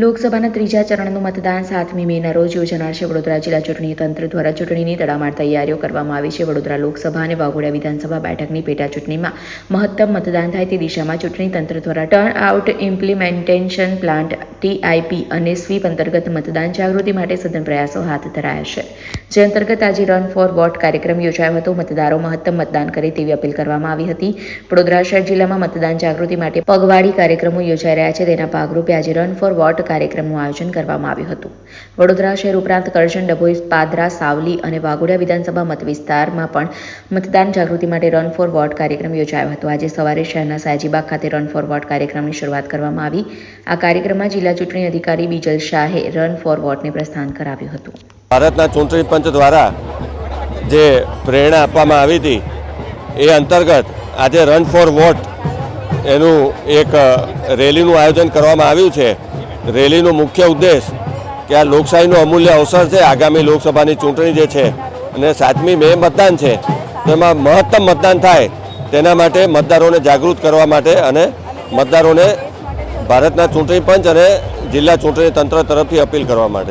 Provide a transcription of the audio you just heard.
લોકસભાના ત્રીજા ચરણનું મતદાન સાતમી મેના રોજ યોજાનાર છે. વડોદરા જિલ્લા ચૂંટણી તંત્ર દ્વારા ચૂંટણીની તડામાર તૈયારીઓ કરવામાં આવી છે. વડોદરા લોકસભા અને વાઘોડિયા વિધાનસભા બેઠકની પેટા ચૂંટણીમાં મહત્તમ મતદાન થાય તે દિશામાં ચૂંટણી તંત્ર દ્વારા turn out implementation plant, TIP અને સ્વીપ અંતર્ગત મતદાન જાગૃતિ માટે સઘન પ્રયાસો હાથ ધરાયા છે. જે અંતર્ગત આજે રન ફોર વોટ કાર્યક્રમ યોજાયો હતો. મતદારો મહત્તમ મતદાન કરે તેવી અપીલ કરવામાં આવી હતી. વડોદરા શહેર જિલ્લામાં મતદાન જાગૃતિ માટે પગવાડી કાર્યક્રમો યોજાઈ રહ્યા છે. તેના ભાગરૂપે આજે રન ફોર વોટ કાર્યક્રમનું આયોજન કરવામાં આવ્યું હતું. વડોદરા શહેર ઉપરાંત કરજણ, ડભોઈ, પાદરા, સાવલી અને વાઘોડિયા વિધાનસભા મત વિસ્તારમાં પણ મતદાન જાગૃતિ માટે રન ફોર વોટ કાર્યક્રમ યોજાયો હતો. આજે સવારે શહેરના સાયજીબાગ ખાતે રન ફોર વોટ કાર્યક્રમની શરૂઆત કરવામાં આવી. આ કાર્યક્રમમાં જિલ્લા ચૂંટણી અધિકારી બીજલ શાહે રન ફોર વોટને પ્રસ્થાન કરાવ્યું હતું. ભારતના ચૂંટણી પંચ દ્વારા જે પ્રેરણા આપવામાં આવી હતી, એ અંતર્ગત આજે રન ફોર વોટ એનું એક રેલીનું આયોજન કરવામાં આવ્યું છે. રેલીનો મુખ્ય ઉદ્દેશ કે આ લોકશાહીનો અમૂલ્ય અવસર છે. આગામી લોકસભાની ચૂંટણી જે છે અને સાતમી મે મતદાન છે, તેમાં મહત્તમ મતદાન થાય તેના માટે મતદારોને જાગૃત કરવા માટે અને મતદારોને ભારતના ચૂંટણી પંચ અને જિલ્લા ચૂંટણી તંત્ર તરફથી અપીલ કરવા માટે.